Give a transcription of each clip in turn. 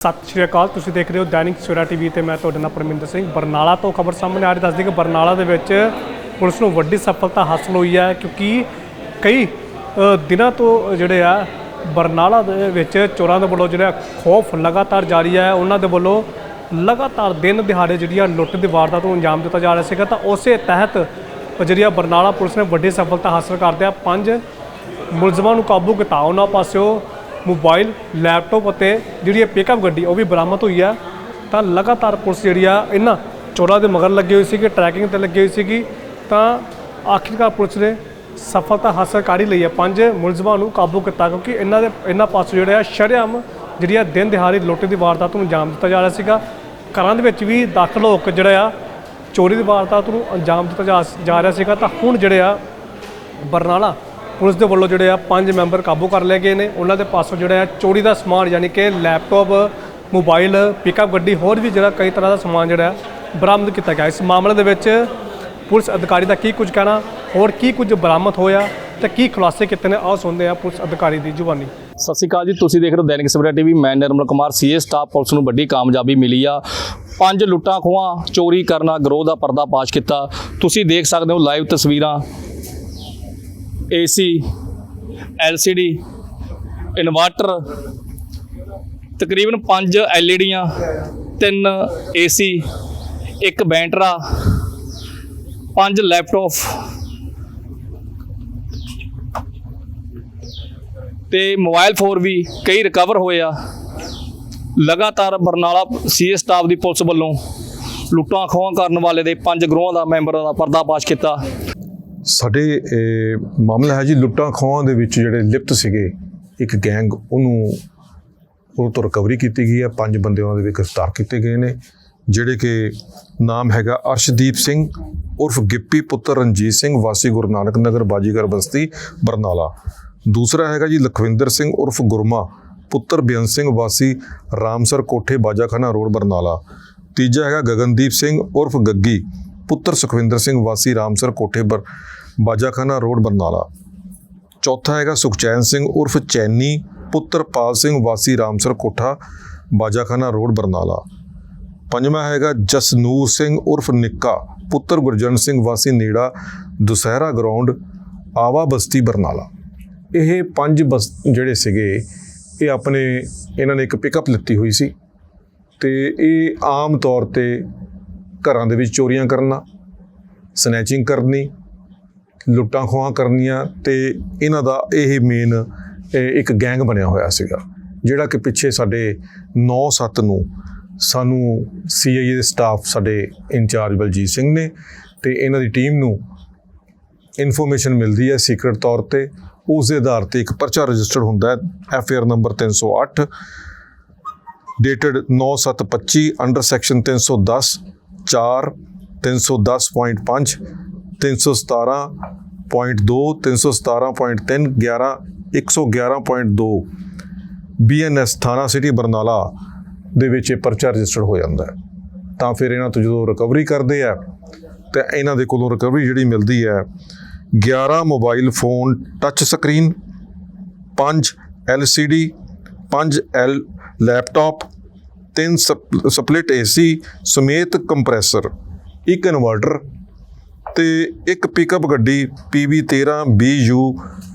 ਸਤਿ ਸ਼੍ਰੀ ਅਕਾਲ, ਤੁਸੀਂ ਦੇਖ ਰਹੇ ਹੋ ਦੈਨਿਕ ਸਵੇਰਾ ਟੀਵੀ ਤੇ ਮੈਂ ਤੁਹਾਡੇ ਨਾਲ ਪਰਮਿੰਦਰ ਸਿੰਘ। ਬਰਨਾਲਾ ਤੋਂ ਖਬਰ ਸਾਹਮਣੇ ਆ ਰਹੀ, ਦੱਸਦੀ ਕਿ ਬਰਨਾਲਾ ਦੇ ਵਿੱਚ ਪੁਲਿਸ ਨੂੰ ਵੱਡੀ ਸਫਲਤਾ ਹਾਸਲ ਹੋਈ ਹੈ ਕਿਉਂਕਿ ਕਈ ਦਿਨਾਂ ਤੋਂ ਜਿਹੜੇ ਆ, ਬਰਨਾਲਾ ਦੇ ਵਿੱਚ ਚੋਰਾਂ ਦੇ ਵੱਲੋਂ ਜਿਹੜਾ ਖੌਫ ਲਗਾਤਾਰ ਜਾਰੀ ਹੈ, ਉਹਨਾਂ ਦੇ ਵੱਲੋਂ ਲਗਾਤਾਰ ਦਿਨ ਦਿਹਾੜੇ ਜਿਹੜੀਆਂ ਲੁੱਟ ਦੀ ਵਾਰਦਾਤ ਨੂੰ ਅੰਜਾਮ ਦਿੱਤਾ ਜਾ ਰਿਹਾ ਸੀਗਾ। ਤਾਂ ਉਸੇ ਤਹਿਤ ਜਿਹੜੀ ਆ ਬਰਨਾਲਾ ਪੁਲਿਸ ਨੇ ਵੱਡੀ ਸਫਲਤਾ ਹਾਸਲ ਕਰਦਿਆਂ ਪੰਜ ਮੁਲਜ਼ਮਾਂ ਨੂੰ ਕਾਬੂ ਕੀਤਾ। ਉਹਨਾਂ ਪਾਸਿਓਂ ਮੋਬਾਈਲ, ਲੈਪਟਾਪ ਅਤੇ ਜਿਹੜੀ ਇਹ ਪਿਕਅਪ ਗੱਡੀ, ਉਹ ਵੀ ਬਰਾਮਦ ਹੋਈ ਆ। ਤਾਂ ਲਗਾਤਾਰ ਪੁਲਿਸ ਜਿਹੜੀ ਆ, ਇਹਨਾਂ ਚੋਰਾਂ ਦੇ ਮਗਰ ਲੱਗੀ ਹੋਈ ਸੀ ਕਿ ਟਰੈਕਿੰਗ ਤੇ ਲੱਗੀ ਹੋਈ ਸੀਗੀ। ਤਾਂ ਆਖਿਰਕਾਰ ਪੁਲਿਸ ਨੇ ਸਫਲਤਾ ਹਾਸਲ ਕਰ ਹੀ ਲਈ ਹੈ ਪੰਜ ਮੁਲਜ਼ਮਾਂ ਨੂੰ ਕਾਬੂ ਕੀਤਾ, ਕਿਉਂਕਿ ਇਹਨਾਂ ਦੇ, ਇਹਨਾਂ ਪਾਸੋਂ ਜਿਹੜਾ ਆ, ਸ਼ਰਿਆਮ ਜਿਹੜੀ ਆ, ਦਿਨ ਦਿਹਾੜੀ ਲੁੱਟ ਦੀ ਵਾਰਦਾਤ ਨੂੰ ਅੰਜਾਮ ਦਿੱਤਾ ਜਾ ਰਿਹਾ ਸੀਗਾ। ਘਰਾਂ ਦੇ ਵਿੱਚ ਵੀ ਦਾਖਲ ਹੋ ਕੇ ਜਿਹੜਾ ਆ, ਚੋਰੀ ਦੀ ਵਾਰਦਾਤ ਨੂੰ ਅੰਜਾਮ ਦਿੱਤਾ ਜਾ ਰਿਹਾ ਸੀਗਾ। ਤਾਂ ਹੁਣ ਜਿਹੜੇ ਆ, ਬਰਨਾਲਾ ਪੁਲਿਸ ਦੇ ਵੱਲੋਂ ਜਿਹੜੇ ਆ ਪੰਜ ਮੈਂਬਰ ਕਾਬੂ ਕਰ ਲਏ ਗਏ ਨੇ। ਉਹਨਾਂ ਦੇ ਪਾਸੋਂ ਜਿਹੜਾ ਆ ਚੋਰੀ ਦਾ ਸਮਾਨ ਯਾਨੀ ਕਿ ਲੈਪਟਾਪ, ਮੋਬਾਈਲ ਪਿਕਅਪ ਗੱਡੀ ਹੋਰ ਵੀ ਜਿਹੜਾ ਕਈ ਤਰ੍ਹਾਂ ਦਾ ਸਮਾਨ ਜਿਹੜਾ ਬਰਾਮਦ ਕੀਤਾ ਗਿਆ। ਇਸ ਮਾਮਲੇ ਦੇ ਵਿੱਚ ਪੁਲਿਸ ਅਧਿਕਾਰੀ ਦਾ ਕੀ ਕੁਝ ਕਹਿਣਾ, ਹੋਰ ਕੀ ਕੁਝ ਬਰਾਮਦ ਹੋਇਆ ਤੇ ਕੀ ਖੁਲਾਸੇ ਕੀਤੇ ਨੇ ਆਹ ਸੁਣਦੇ ਆ ਪੁਲਿਸ ਅਧਿਕਾਰੀ ਦੀ ਜ਼ੁਬਾਨੀ ਸਤਿ ਸ਼੍ਰੀ ਅਕਾਲ ਜੀ, ਤੁਸੀਂ ਦੇਖ ਰਹੇ ਹੋ ਦੈਨਿਕ ਸਵੇਰਾ ਟੀਵੀ। ਮੈਂ Nirmal Kumar, CIA staff police ਨੂੰ ਵੱਡੀ ਕਾਮਯਾਬੀ ਮਿਲੀ ਆ। ਪੰਜ ਲੁੱਟਾਂ ਖੋਹਾਂ, ਚੋਰੀ ਕਰਨਾ, ਗਰੋਹ ਦਾ ਪਰਦਾ ਪਾਸ਼ ਕੀਤਾ। ਤੁਸੀਂ ਦੇਖ ਸਕਦੇ ਹੋ ਲਾਈਵ ਤਸਵੀਰਾਂ ਏਸੀ ਐਲਸੀਡੀ ਇਨਵਰਟਰ ਤਕਰੀਬਨ 5 ਐਲਈਡੀਆਂ, ਤਿੰਨ ਏਸੀ ਇੱਕ ਬੈਂਟਰਾ, ਪੰਜ ਲੈਪਟਾਪ ਤੇ ਮੋਬਾਈਲ ਫੋਨ ਵੀ ਕਈ ਰਿਕਵਰ ਹੋਏ ਆ। ਲਗਾਤਾਰ ਬਰਨਾਲਾ ਸੀਏ ਸਟਾਫ ਦੀ ਪੁਲਿਸ ਵੱਲੋਂ ਲੁੱਟਾਂ ਖੋਹਾਂ ਕਰਨ ਵਾਲੇ ਦੇ ਪੰਜ ਗਰੋਹਾਂ ਦਾ ਮੈਂਬਰਾਂ ਦਾ ਪਰਦਾਫਾਸ਼ ਕੀਤਾ। ਸਾਡੇ ਮਾਮਲਾ ਹੈ ਜੀ ਲੁੱਟਾਂ ਖੋਹਾਂ ਦੇ ਵਿੱਚ ਜਿਹੜੇ ਲਿਪਤ ਸੀਗੇ, ਇੱਕ ਗੈਂਗ ਉਹਨੂੰ, ਉਹ ਤੋਂ ਰਿਕਵਰੀ ਕੀਤੀ ਗਈ ਹੈ। ਪੰਜ ਬੰਦੇ ਉਹਨਾਂ ਦੇ ਵੀ ਗ੍ਰਿਫਤਾਰ ਕੀਤੇ ਗਏ ਨੇ, ਜਿਹੜੇ ਕਿ ਨਾਮ ਹੈਗਾ ਅਰਸ਼ਦੀਪ ਸਿੰਘ, ਉਰਫ ਗਿੱਪੀ ਪੁੱਤਰ ਰਣਜੀਤ ਸਿੰਘ, ਵਾਸੀ ਗੁਰੂ ਨਾਨਕ ਨਗਰ, ਬਾਜੀਗਰ ਬਸਤੀ, ਬਰਨਾਲਾ। ਦੂਸਰਾ ਹੈਗਾ ਜੀ ਲਖਵਿੰਦਰ ਸਿੰਘ ਉਰਫ ਗੁਰਮਾ, ਪੁੱਤਰ ਬੇਅੰਤ ਸਿੰਘ, ਵਾਸੀ ਰਾਮਸਰ ਕੋਠੇ, ਬਾਜਾਖਾਨਾ ਰੋਡ, ਬਰਨਾਲਾ। ਤੀਜਾ ਹੈਗਾ ਗਗਨਦੀਪ ਸਿੰਘ ਉਰਫ ਗੱਗੀ ਪੁੱਤਰ ਸੁਖਵਿੰਦਰ ਸਿੰਘ ਵਾਸੀ ਰਾਮਸਰ ਕੋਠੇ ਬਰ ਬਾਜਾਖਾਨਾ ਰੋਡ ਬਰਨਾਲਾ। ਚੌਥਾ ਹੈਗਾ ਸੁਖਚੈਨ ਸਿੰਘ ਉਰਫ ਚੈਨੀ, ਪੁੱਤਰ ਪਾਲ ਸਿੰਘ ਵਾਸੀ ਰਾਮਸਰ ਕੋਠਾ, ਬਾਜਾਖਾਨਾ ਰੋਡ ਬਰਨਾਲਾ। ਪੰਜਵਾਂ ਹੈਗਾ ਜਸਨੂਰ ਸਿੰਘ ਉਰਫ ਨਿੱਕਾ, ਪੁੱਤਰ ਗੁਰਜਨ ਸਿੰਘ ਵਾਸੀ ਨੇੜਾ, ਦੁਸਹਿਰਾ ਗਰਾਊਂਡ, ਆਵਾ ਬਸਤੀ ਬਰਨਾਲਾ। ਇਹ ਪੰਜ ਬਸ ਜਿਹੜੇ ਸੀਗੇ, ਇਹ ਆਪਣੇ ਇਹਨਾਂ ਨੇ ਇੱਕ ਪਿਕਅਪ ਲਿੱਤੀ ਹੋਈ ਸੀ। ਤੇ ਇਹ ਆਮ ਤੌਰ ਤੇ ਘਰਾਂ ਦੇ ਵਿੱਚ ਚੋਰੀਆਂ ਕਰਨਾ ਸਨੈਚਿੰਗ ਕਰਨੀ, ਲੁੱਟਾਂ ਖੋਹਾਂ ਕਰਨੀਆਂ ਤੇ ਇਹਨਾਂ ਦਾ ਇਹ ਮੇਨ ਇੱਕ ਗੈਂਗ ਬਣਿਆ ਹੋਇਆ ਸੀਗਾ, ਜਿਹੜਾ ਕਿ ਪਿੱਛੇ ਸਾਡੇ 9-7 ਨੂੰ ਸਾਨੂੰ ਸੀਆਈਏ ਦੇ ਸਟਾਫ ਸਾਡੇ ਇੰਚਾਰਜ ਬਲਜੀਤ ਸਿੰਘ ਨੇ ਤੇ ਇਹਨਾਂ ਦੀ ਟੀਮ ਨੂੰ ਇਨਫੋਰਮੇਸ਼ਨ ਮਿਲਦੀ ਹੈ ਸੀਕ੍ਰੀਟ ਤੌਰ ਤੇ ਉਸ ਦੇ ਆਧਾਰ ਤੇ ਇੱਕ ਪਰਚਾ ਰਜਿਸਟਰਡ ਹੁੰਦਾ ਹੈ F R number 308 dated 9725 under section 310 4 310.5 317.2 317.3 11 111.2 BNS ਥਾਣਾ ਸਿਟੀ ਬਰਨਾਲਾ ਦੇ ਵਿੱਚ ਇਹ ਪਰਚਾ ਰਜਿਸਟਰਡ ਹੋ ਜਾਂਦਾ ਹੈ। ਤਾਂ ਫਿਰ ਇਹਨਾਂ ਤੋਂ ਜਦੋਂ ਰਿਕਵਰੀ ਕਰਦੇ ਆ, ਤੇ ਇਹਨਾਂ ਦੇ ਕੋਲੋਂ ਰਿਕਵਰੀ ਜਿਹੜੀ ਮਿਲਦੀ ਹੈ 11 mobile phone touch screen 5 LCD 5 L laptop 3 split AC ਸਮੇਤ ਕੰਪਰੈਸਰ, ਇੱਕ ਇਨਵਰਟਰ ਤੇ ਇੱਕ ਪਿਕਅਪ ਗੱਡੀ PV13 BU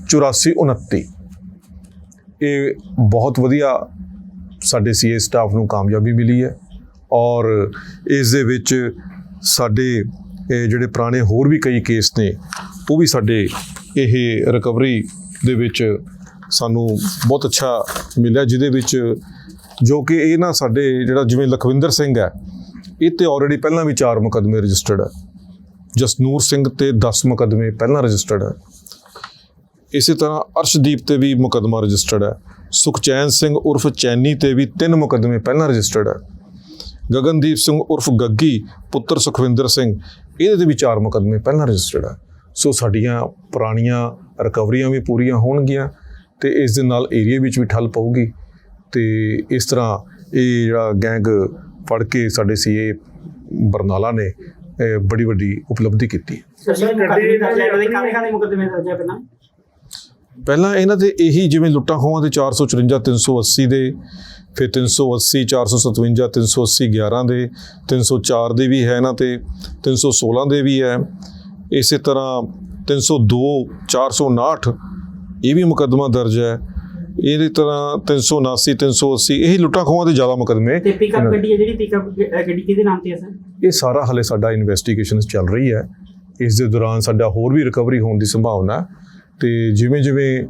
8429 ਇਹ ਬਹੁਤ ਵਧੀਆ ਸਾਡੇ ਸੀਏ ਸਟਾਫ ਨੂੰ ਕਾਮਯਾਬੀ ਮਿਲੀ ਹੈ ਔਰ ਇਸ ਦੇ ਵਿੱਚ ਸਾਡੇ, ਇਹ ਜਿਹੜੇ ਪੁਰਾਣੇ ਹੋਰ ਵੀ ਕਈ ਕੇਸ ਨੇ, ਉਹ ਵੀ ਸਾਡੇ ਇਹ ਰਿਕਵਰੀ ਦੇ ਵਿੱਚ ਸਾਨੂੰ ਬਹੁਤ ਅੱਛਾ ਮਿਲਿਆ, ਜਿਹਦੇ ਵਿੱਚ ਜੋ ਕਿ ਇਹ ਨਾ ਸਾਡੇ ਜਿਹੜਾ ਜਿਵੇਂ ਲਖਵਿੰਦਰ ਸਿੰਘ ਹੈ, ਇਹ ਤੇ ਆਲਰੇਡੀ ਪਹਿਲਾਂ ਵੀ ਚਾਰ ਮੁਕੱਦਮੇ ਰਜਿਸਟਰਡ ਹੈ। ਜਸਨੂਰ ਸਿੰਘ ਤੇ 10 ਮੁਕੱਦਮੇ ਪਹਿਲਾਂ ਰਜਿਸਟਰਡ ਹੈ। ਇਸੇ ਤਰ੍ਹਾਂ ਅਰਸ਼ਦੀਪ ਤੇ ਵੀ ਮੁਕੱਦਮਾ ਰਜਿਸਟਰਡ ਹੈ। ਸੁਖਚੈਨ ਸਿੰਘ ਉਰਫ ਚੈਨੀ ਤੇ ਵੀ ਤਿੰਨ ਮੁਕੱਦਮੇ ਪਹਿਲਾਂ ਰਜਿਸਟਰਡ ਹੈ। ਗਗਨਦੀਪ ਸਿੰਘ ਉਰਫ ਗੱਗੀ, ਪੁੱਤਰ ਸੁਖਵਿੰਦਰ ਸਿੰਘ, ਇਹਦੇ ਤੇ ਵੀ ਚਾਰ ਮੁਕੱਦਮੇ ਪਹਿਲਾਂ ਰਜਿਸਟਰਡ ਹੈ। ਸੋ ਸਾਡੀਆਂ ਪੁਰਾਣੀਆਂ ਰਿਕਵਰੀਆਂ ਵੀ ਪੂਰੀਆਂ ਹੋਣਗੀਆਂ ਤੇ ਇਸ ਦੇ ਨਾਲ ਏਰੀਆ ਵਿੱਚ ਵੀ ਠੱਲ ਪਊਗੀ। ਤੇ ਇਸ ਤਰ੍ਹਾਂ ਇਹ ਜਿਹੜਾ ਗੈਂਗ ਫੜ ਕੇ ਸਾਡੇ ਸੀਏ ਬਰਨਾਲਾ ਨੇ ਬੜੀ ਵੱਡੀ ਉਪਲਬਧੀ ਕੀਤੀ ਪਹਿਲਾਂ। ਪਹਿਲਾਂ ਇਹਨਾਂ ਦੇ ਇਹੀ ਜਿਵੇਂ ਲੁੱਟਾਂ ਖੋਹਾਂ ਦੇ 454 380 ਦੇ ਫਿਰ 380 457 380 11 ਦੇ 304 ਦੇ ਵੀ ਹੈ ਇਹਨਾਂ ਤੇ 316 ਦੇ ਵੀ ਹੈ। ਇਸੇ ਤਰ੍ਹਾਂ 302 459 ਇਹ ਵੀ ਮੁਕੱਦਮਾ ਦਰਜ ਹੈ। ਇਹਦੀ ਤਰ੍ਹਾਂ 379 380 ਇਹ ਲੁੱਟਾਂ ਖੋਹਾਂ ਦੇ ਜ਼ਿਆਦਾ ਮੁਕੱਦਮੇ ਤੇ ਪਿਕਅਪ ਗੱਡੀ ਹੈ ਜਿਹੜੀ ਪਿਕਅਪ ਗੱਡੀ ਕਿਹਦੇ ਨਾਮ ਤੇ ਹੈ ਸਰ? ਇਹ ਸਾਰਾ ਹਲੇ ਸਾਡਾ ਇਨਵੈਸਟੀਗੇਸ਼ਨ ਚੱਲ ਰਹੀ ਹੈ। ਇਸ ਦੇ ਦੌਰਾਨ ਸਾਡਾ ਹੋਰ ਵੀ ਰਿਕਵਰੀ ਹੋਣ ਦੀ ਸੰਭਾਵਨਾ ਤੇ ਜਿਵੇਂ ਜਿਵੇਂ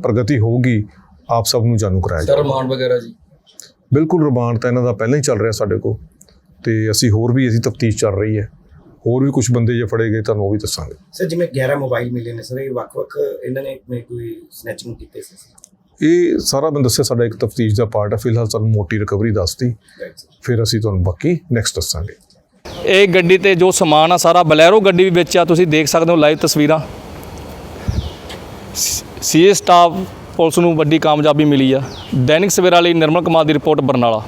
ਪ੍ਰਗਤੀ ਹੋਊਗੀ ਆਪ ਸਭ ਨੂੰ ਜਾਣੂ ਕਰਾਇਆ ਜਾਏਗਾ ਰਿਮਾਂਡ ਵਗੈਰਾ ਜੀ? ਬਿਲਕੁਲ ਰਿਮਾਂਡ ਤਾਂ ਇਹਨਾਂ ਦਾ ਪਹਿਲਾਂ ਹੀ ਚੱਲ ਰਿਹਾ ਸਾਡੇ ਕੋਲ ਤੇ ਅਸੀਂ ਹੋਰ ਵੀ ਅਸੀਂ ਤਫਤੀਸ਼ ਚੱਲ ਰਹੀ ਹੈ। ਹੋਰ ਵੀ ਕੁਝ ਬੰਦੇ ਜੇ ਫੜੇ ਗਏ ਤੁਹਾਨੂੰ ਉਹ ਵੀ ਦੱਸਾਂਗੇ। ਸਰ ਜਿਵੇਂ 11 ਮੋਬਾਈਲ ਮਿਲੇ ਨੇ ਸਰ ਇਹ ਵੱਖ-ਵੱਖ ਇਹਨਾਂ ਨੇ ਕੋਈ ਸਨੈਚਿੰਗ ਕੀਤੇ ਸੀ? ਇਹ ਸਾਰਾ ਮੈਂ ਦੱਸਿਆ ਸਾਡਾ ਇੱਕ ਤਫਤੀਸ਼ ਦਾ ਪਾਰਟ ਹੈ ਫਿਲਹਾਲ ਸਾਨੂੰ ਮੋਟੀ ਰਿਕਵਰੀ ਦੱਸਤੀ। ਫਿਰ ਅਸੀਂ ਤੁਹਾਨੂੰ ਬਾਕੀ ਨੈਕਸਟ ਦੱਸਾਂਗੇ। ਇਹ ਗੱਡੀ ਤੇ ਜੋ ਸਮਾਨ ਆ, ਸਾਰਾ ਬਲੈਰੋ ਗੱਡੀ ਵੀ ਵਿੱਚ ਆ, ਤੁਸੀਂ ਦੇਖ ਸਕਦੇ ਹੋ ਲਾਈਵ ਤਸਵੀਰਾਂ। ਸੀਏ ਸਟਾਫ ਪੁਲਿਸ ਨੂੰ ਵੱਡੀ ਕਾਮਯਾਬੀ ਮਿਲੀ ਆ। ਦੈਨਿਕ ਸਵੇਰਾ ਲਈ ਨਿਰਮਲ ਕੁਮਾਰ ਦੀ ਰਿਪੋਰਟ ਬਰਨਾਲਾ।